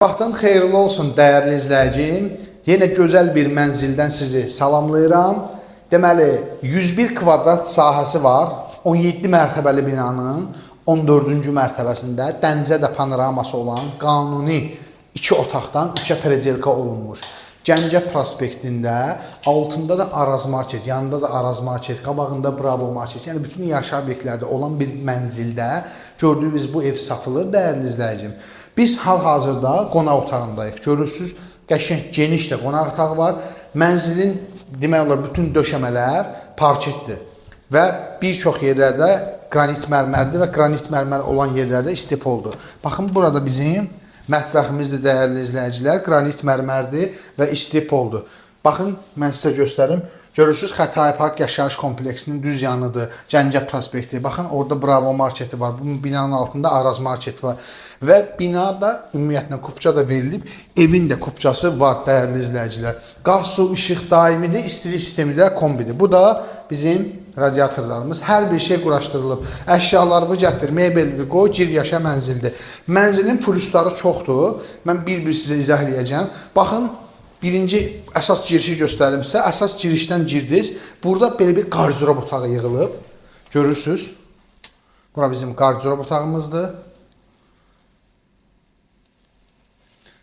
Vaxtın xeyirli olsun dəyərli izləyicim. Yenə gözəl bir mənzildən sizi salamlayıram. Deməli, 101 kvadrat sahəsi var. 17 mərtəbəli binanın 14-cü mərtəbəsində dənizə də panoraması olan qanuni 2 otaqdan 3-ə peredelka olunmuş. Gəncə prospektində altında da Araz Market, yanında da Araz Market, qabağında Bravo Market, yəni bütün yaşayış obyektlərdə olan bir mənzildə gördüyünüz bu ev satılır dəyərli izləyicim. Biz hal-hazırda qonaq otağındayıq. Görürsüz, qəşəng geniş də qonaq otağı var. Mənzilin demək olar bütün döşəmələr parketdir və bir çox yerlərdə qranit mərmərdir və qranit mərmər olan yerlərdə istipoldur. Baxın burada bizim Mətbəximizdir dəyərli izləyicilər. Qranit mərmərdir və istipoldur. Baxın, mən sizə göstərim. Görürsüz Xətai Park yaşayış kompleksinin düz yanıdır. Gəncə prospekti. Baxın, orada Bravo marketi var. Bu binanın altında Araz market var. Və binada ümumiyyətlə kupça da verilib. Evin də kupçası var dəyərli izləyicilər. Qaz, su, işıq daimidir. İstilik sistemi də kombidir. Bu da bizim radiatorlarımız. Hər bir şey quraşdırılıb. Əşyalarını gətir, mebelini qoy, gir yaşa mənzildir. Mənzilin plusları çoxdur. Mən bir-bir sizə izah eləyəcəm. Baxın, birinci əsas girişi göstərimsə, əsas girişdən girdiniz. Burada belə bir qardirob otağı yığılıb. Görürsüz? Bura bizim qardirob otağımızdır.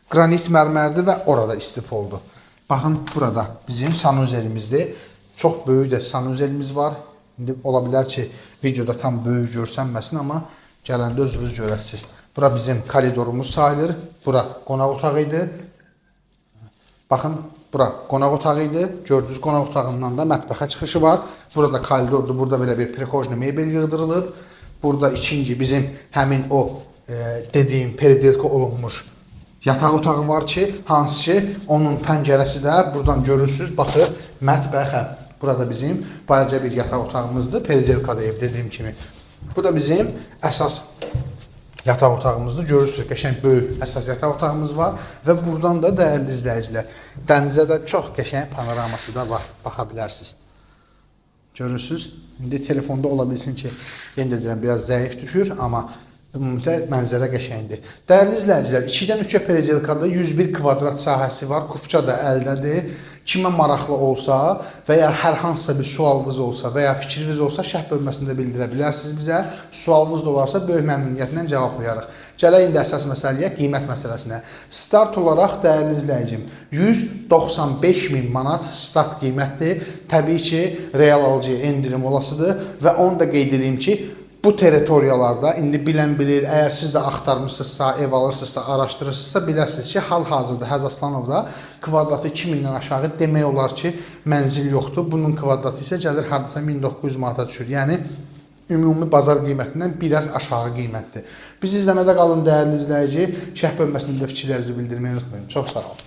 Qranit mərmərdir və orada istifoldur. Baxın, burada bizim sanuzelimizdir. Çox böyük də sanuzelimiz var. İndi ola bilər ki, videoda tam böyük görsənməsin, amma gələndə özünüz görəsiniz. Bura bizim koridorumuz sayılır. Bura qonaq otağı idi. Baxın, bura qonaq otağı idi. Gördüyünüz qonaq otağından da mətbəxə çıxışı var. Burada koridordur. Burada belə bir prikojni mebel yığdırılıb. Burada ikinci bizim həmin o e, dediyim peridelka olunmuş yataq otağı var ki, hansı ki onun pəncərəsi də buradan görürsüz, baxır mətbəxə. Burada bizim balaca bir yataq otağımızdır. Peridelkada ev dediyim kimi. Bu da bizim əsas yataq otağımızdır. Görürsüz, qəşəng böyük əsas yataq otağımız var və buradan da dəyərli izləyicilər, dənizə də çox qəşəng panoraması da var. Baxa bilərsiniz. Görürsüz? İndi telefonda ola bilsin ki, yenə də deyirəm, biraz zəif düşür, amma ümumiyyətlə mənzərə qəşəngdir. Dəyərli izləyicilər, 2-dən 3-ə perezelkada 101 kvadrat sahəsi var. Kupça da əldədir. Kimə maraqlı olsa və ya hər hansısa bir sualınız olsa və ya fikriniz olsa şərh bölməsində bildirə bilərsiniz bizə. Sualınız da olarsa böyük məmnuniyyətlə cavablayarıq. Gələk indi əsas məsələyə, qiymət məsələsinə. Start olaraq dəyərli izləyicim, 195 min manat start qiymətdir. Təbii ki, real alıcıya endirim olasıdır və onu da qeyd edeyim ki, bu territoriyalarda indi bilən bilir, əgər siz də axtarmısınızsa, ev alırsınızsa, araşdırırsınızsa biləsiniz ki, hal-hazırda Həzəslanovda kvadratı 2000-dən aşağı demək olar ki, mənzil yoxdur. Bunun kvadratı isə gəlir hardasa 1900 manata düşür. Yəni ümumi bazar qiymətindən biraz aşağı qiymətdir. Bizi izləmədə qalın dəyərli izləyici. Şərh bölməsində fikirlərinizi bildirməyi unutmayın. Çox sağ olun.